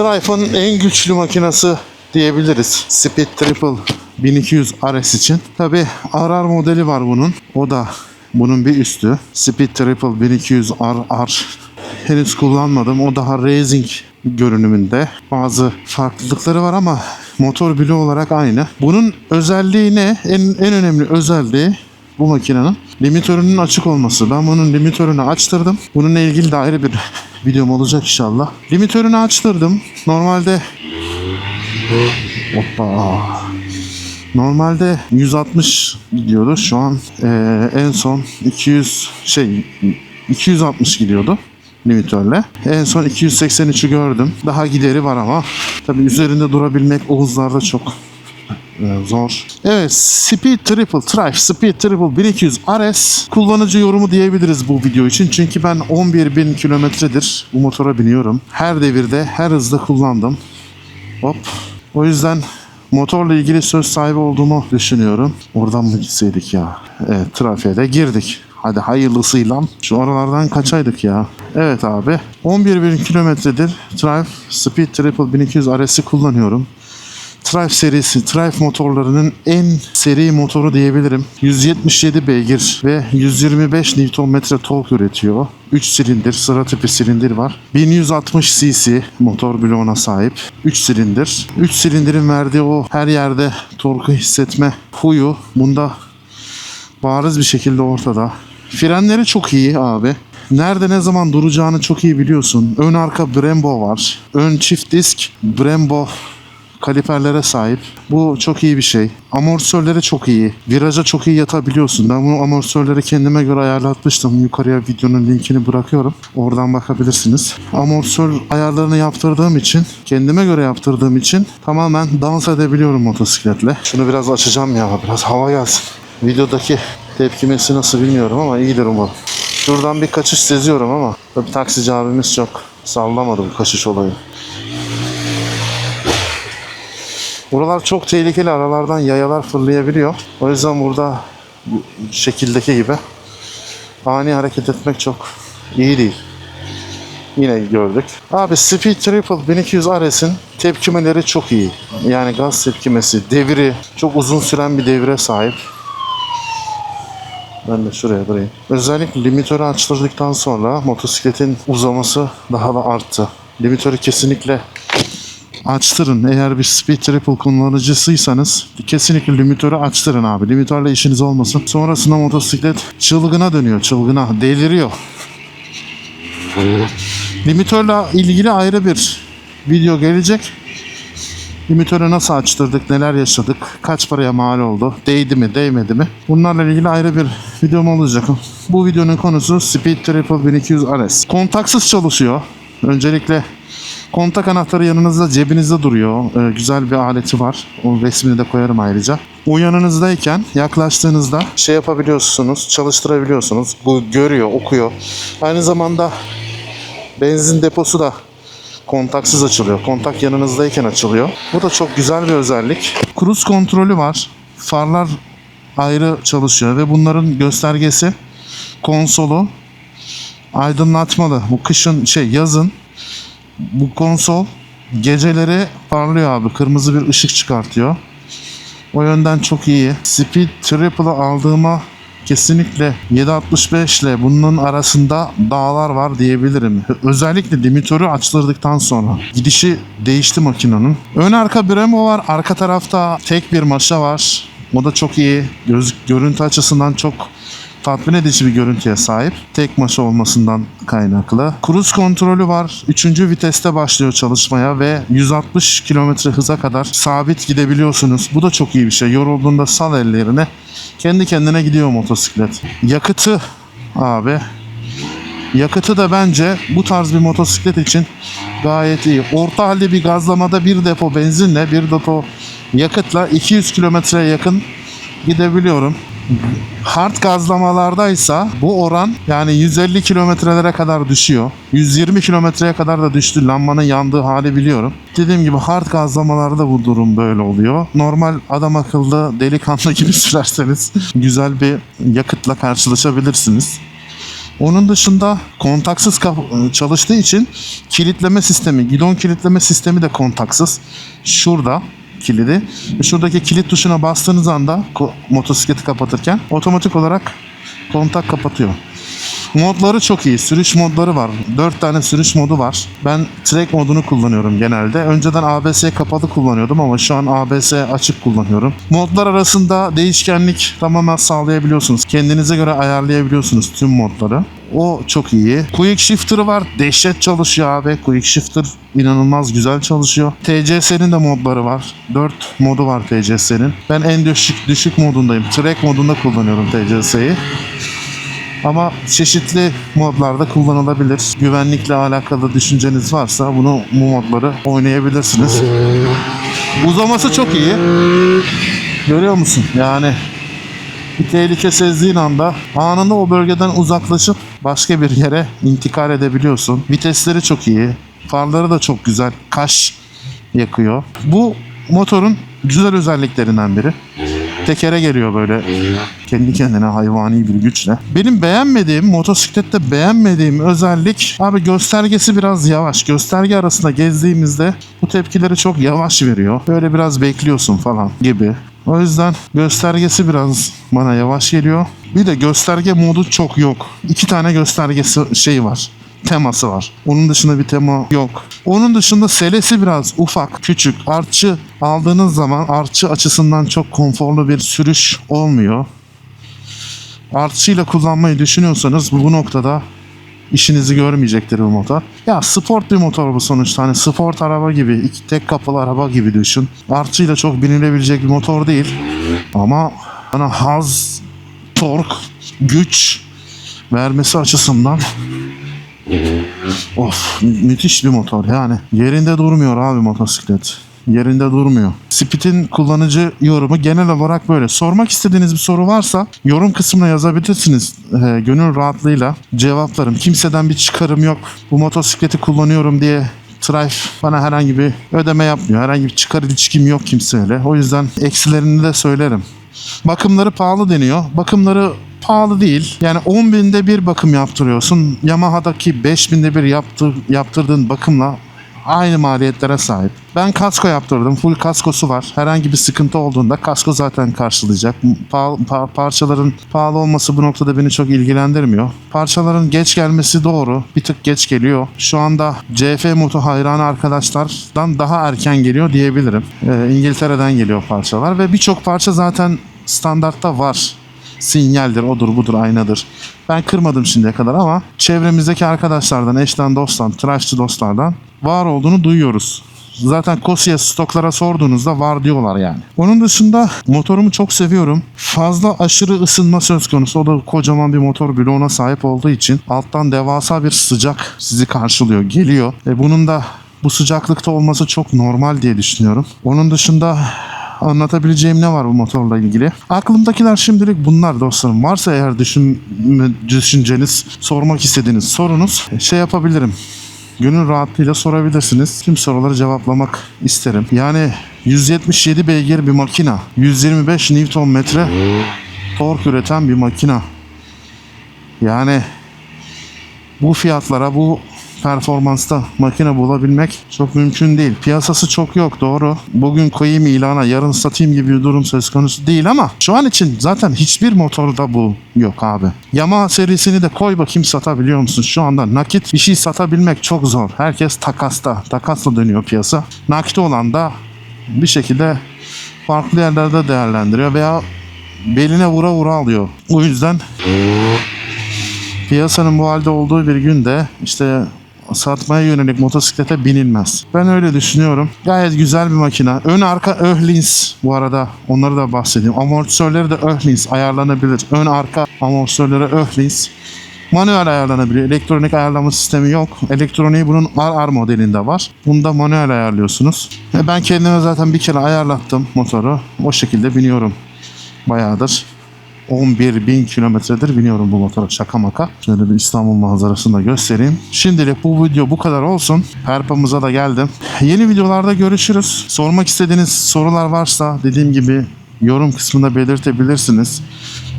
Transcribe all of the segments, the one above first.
Trife'ın en güçlü makinesi diyebiliriz. Speed Triple 1200 RS için. Tabi RR modeli var bunun. O da bunun bir üstü. Speed Triple 1200 RR henüz kullanmadım. O daha racing görünümünde. Bazı farklılıkları var ama motor bloğu olarak aynı. Bunun özelliği ne? En, en önemli özelliği bu makinenin limitörünün açık olması. Ben bunun limitörünü açtırdım. Bununla ilgili de ayrı bir videom olacak inşallah. Limitörünü açtırdım. Normalde Hoppa. Normalde 160 gidiyordu. Şu an eee, en son 200 şey 260 gidiyordu limitörle. En son 283'ü gördüm. Daha gideri var ama tabii üzerinde durabilmek Oğuzlarda çok ee, zor. Evet, Speed Triple Trife Speed Triple 1200 RS kullanıcı yorumu diyebiliriz bu video için. Çünkü ben 11.000 kilometredir bu motora biniyorum. Her devirde, her hızda kullandım. Hop. O yüzden motorla ilgili söz sahibi olduğumu düşünüyorum. Oradan mı gitseydik ya? Evet, trafiğe de girdik. Hadi hayırlısıyla. Şu aralardan kaçaydık ya. Evet abi. 11.000 kilometredir Trife Speed Triple 1200 RS'i kullanıyorum. Trife serisi, Trife motorlarının en seri motoru diyebilirim. 177 beygir ve 125 Nm tork üretiyor. 3 silindir, sıra tipi silindir var. 1160 cc motor bloğuna sahip. 3 silindir. 3 silindirin verdiği o her yerde torku hissetme huyu bunda bariz bir şekilde ortada. Frenleri çok iyi abi. Nerede ne zaman duracağını çok iyi biliyorsun. Ön arka Brembo var. Ön çift disk Brembo kaliperlere sahip. Bu çok iyi bir şey. Amortisörleri çok iyi. Viraja çok iyi yatabiliyorsun. Ben bu amortisörleri kendime göre ayarlatmıştım. Yukarıya videonun linkini bırakıyorum. Oradan bakabilirsiniz. Amortisör ayarlarını yaptırdığım için, kendime göre yaptırdığım için tamamen dans edebiliyorum motosikletle. Şunu biraz açacağım ya. Biraz hava gelsin. Videodaki tepkimesi nasıl bilmiyorum ama iyidir umarım. Şuradan bir kaçış seziyorum ama tabii taksici abimiz çok sallamadı bu kaçış olayı. Buralar çok tehlikeli. Aralardan yayalar fırlayabiliyor. O yüzden burada bu şekildeki gibi ani hareket etmek çok iyi değil. Yine gördük. Abi Speed Triple 1200 RS'in tepkimeleri çok iyi. Yani gaz tepkimesi, deviri çok uzun süren bir devire sahip. Ben de şuraya durayım. Özellikle limitörü açtırdıktan sonra motosikletin uzaması daha da arttı. Limitörü kesinlikle açtırın. Eğer bir Speed Triple kullanıcısıysanız kesinlikle limitörü açtırın abi. Limitörle işiniz olmasın. Sonrasında motosiklet çılgına dönüyor. Çılgına. Deliriyor. Limitörle ilgili ayrı bir video gelecek. Limitörü nasıl açtırdık, neler yaşadık, kaç paraya mal oldu, değdi mi, değmedi mi? Bunlarla ilgili ayrı bir videom olacak. Bu videonun konusu Speed Triple 1200 RS. Kontaksız çalışıyor. Öncelikle kontak anahtarı yanınızda cebinizde duruyor. Ee, güzel bir aleti var. O resmini de koyarım ayrıca. O yanınızdayken yaklaştığınızda şey yapabiliyorsunuz, çalıştırabiliyorsunuz. Bu görüyor, okuyor. Aynı zamanda benzin deposu da kontaksız açılıyor. Kontak yanınızdayken açılıyor. Bu da çok güzel bir özellik. Cruise kontrolü var. Farlar ayrı çalışıyor ve bunların göstergesi konsolu aydınlatmalı. Bu kışın şey yazın bu konsol geceleri parlıyor abi. Kırmızı bir ışık çıkartıyor. O yönden çok iyi. Speed Triple'ı aldığıma kesinlikle 765 ile bunun arasında dağlar var diyebilirim. Özellikle limitörü açtırdıktan sonra. Gidişi değişti makinenin. Ön arka Brembo var. Arka tarafta tek bir maşa var. O da çok iyi. Göz, görüntü açısından çok tatmin edici bir görüntüye sahip. Tek maşa olmasından kaynaklı. Cruise kontrolü var. Üçüncü viteste başlıyor çalışmaya ve 160 km hıza kadar sabit gidebiliyorsunuz. Bu da çok iyi bir şey. Yorulduğunda sal ellerine kendi kendine gidiyor motosiklet. Yakıtı abi Yakıtı da bence bu tarz bir motosiklet için gayet iyi. Orta halde bir gazlamada bir depo benzinle bir depo yakıtla 200 kilometreye yakın gidebiliyorum. Hard gazlamalardaysa bu oran yani 150 kilometrelere kadar düşüyor. 120 kilometreye kadar da düştü. Lambanın yandığı hali biliyorum. Dediğim gibi hard gazlamalarda bu durum böyle oluyor. Normal adam akıllı delikanlı gibi sürerseniz güzel bir yakıtla karşılaşabilirsiniz. Onun dışında kontaksız çalıştığı için kilitleme sistemi, gidon kilitleme sistemi de kontaksız. Şurada kilidi. Şuradaki kilit tuşuna bastığınız anda motosikleti kapatırken otomatik olarak kontak kapatıyor. Modları çok iyi. Sürüş modları var. 4 tane sürüş modu var. Ben track modunu kullanıyorum genelde. Önceden ABS kapalı kullanıyordum ama şu an ABS açık kullanıyorum. Modlar arasında değişkenlik tamamen sağlayabiliyorsunuz. Kendinize göre ayarlayabiliyorsunuz tüm modları. O çok iyi. Quick Shifter'ı var. Dehşet çalışıyor abi. Quick Shifter inanılmaz güzel çalışıyor. TCS'nin de modları var. 4 modu var TCS'nin. Ben en düşük düşük modundayım. Track modunda kullanıyorum TCS'yi. Ama çeşitli modlarda kullanılabilir. Güvenlikle alakalı düşünceniz varsa bunu bu modları oynayabilirsiniz. Uzaması çok iyi. Görüyor musun? Yani bir tehlike sezdiğin anda anında o bölgeden uzaklaşıp başka bir yere intikal edebiliyorsun. Vitesleri çok iyi. Farları da çok güzel. Kaş yakıyor. Bu motorun güzel özelliklerinden biri. Tekere geliyor böyle kendi kendine hayvani bir güçle. Benim beğenmediğim, motosiklette beğenmediğim özellik abi göstergesi biraz yavaş. Gösterge arasında gezdiğimizde bu tepkileri çok yavaş veriyor. Böyle biraz bekliyorsun falan gibi. O yüzden göstergesi biraz bana yavaş geliyor. Bir de gösterge modu çok yok. İki tane göstergesi şey var. Teması var. Onun dışında bir tema yok. Onun dışında selesi biraz ufak, küçük. Artçı aldığınız zaman artçı açısından çok konforlu bir sürüş olmuyor. Artçıyla kullanmayı düşünüyorsanız bu noktada işinizi görmeyecektir bu motor. Ya sport bir motor bu sonuçta. Hani sport araba gibi, iki tek kapılı araba gibi düşün. Artçıyla çok binilebilecek bir motor değil. Ama bana haz, tork, güç vermesi açısından Of mü- müthiş bir motor yani. Yerinde durmuyor abi motosiklet. Yerinde durmuyor. Speed'in kullanıcı yorumu genel olarak böyle. Sormak istediğiniz bir soru varsa yorum kısmına yazabilirsiniz. Ee, gönül rahatlığıyla cevaplarım. Kimseden bir çıkarım yok. Bu motosikleti kullanıyorum diye Trife bana herhangi bir ödeme yapmıyor. Herhangi bir çıkar ilişkim yok kimseyle. O yüzden eksilerini de söylerim. Bakımları pahalı deniyor. Bakımları pahalı değil. Yani 10 binde bir bakım yaptırıyorsun. Yamaha'daki 5 binde bir yaptır, yaptırdığın bakımla aynı maliyetlere sahip. Ben kasko yaptırdım. Full kaskosu var. Herhangi bir sıkıntı olduğunda kasko zaten karşılayacak. Pa- pa- parçaların pahalı olması bu noktada beni çok ilgilendirmiyor. Parçaların geç gelmesi doğru. Bir tık geç geliyor. Şu anda CF Moto hayranı arkadaşlardan daha erken geliyor diyebilirim. Ee, İngiltere'den geliyor parçalar ve birçok parça zaten standartta var sinyaldir, odur budur, aynadır. Ben kırmadım şimdiye kadar ama çevremizdeki arkadaşlardan, eşten, dosttan, tıraşçı dostlardan var olduğunu duyuyoruz. Zaten Kosiye stoklara sorduğunuzda var diyorlar yani. Onun dışında motorumu çok seviyorum. Fazla aşırı ısınma söz konusu. O da kocaman bir motor bloğuna sahip olduğu için alttan devasa bir sıcak sizi karşılıyor, geliyor. E bunun da bu sıcaklıkta olması çok normal diye düşünüyorum. Onun dışında anlatabileceğim ne var bu motorla ilgili? Aklımdakiler şimdilik bunlar dostlarım. Varsa eğer düşün, düşünceniz, sormak istediğiniz sorunuz şey yapabilirim. Gönül rahatlığıyla sorabilirsiniz. Tüm soruları cevaplamak isterim. Yani 177 beygir bir makina, 125 Nm metre tork üreten bir makina. Yani bu fiyatlara bu performansta makine bulabilmek çok mümkün değil. Piyasası çok yok doğru. Bugün koyayım ilana yarın satayım gibi bir durum söz konusu değil ama şu an için zaten hiçbir motorda bu yok abi. Yamaha serisini de koy bakayım satabiliyor musun? Şu anda nakit bir şey satabilmek çok zor. Herkes takasta. Takasla dönüyor piyasa. Nakit olan da bir şekilde farklı yerlerde değerlendiriyor veya beline vura vura alıyor. O yüzden piyasanın bu halde olduğu bir günde işte satmaya yönelik motosiklete binilmez. Ben öyle düşünüyorum. Gayet güzel bir makina. Ön arka Öhlins bu arada onları da bahsedeyim. Amortisörleri de Öhlins ayarlanabilir. Ön arka amortisörleri Öhlins. Manuel ayarlanabiliyor. Elektronik ayarlama sistemi yok. Elektroniği bunun RR modelinde var. Bunda manuel ayarlıyorsunuz. E ben kendime zaten bir kere ayarlattım motoru. O şekilde biniyorum. Bayağıdır. 11 bin kilometredir biniyorum bu motora şaka maka. Şöyle bir İstanbul manzarasını da göstereyim. Şimdilik bu video bu kadar olsun. Perpamıza da geldim. Yeni videolarda görüşürüz. Sormak istediğiniz sorular varsa dediğim gibi yorum kısmında belirtebilirsiniz.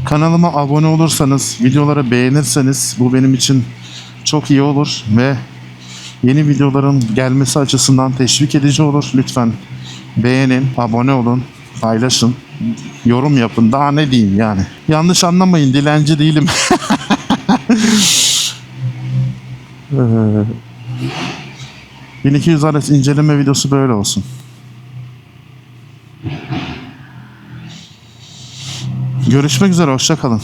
Kanalıma abone olursanız, videoları beğenirseniz bu benim için çok iyi olur ve yeni videoların gelmesi açısından teşvik edici olur. Lütfen beğenin, abone olun, paylaşın, yorum yapın. Daha ne diyeyim yani. Yanlış anlamayın, dilenci değilim. Ee, 1200 adet inceleme videosu böyle olsun. Görüşmek üzere, hoşça kalın.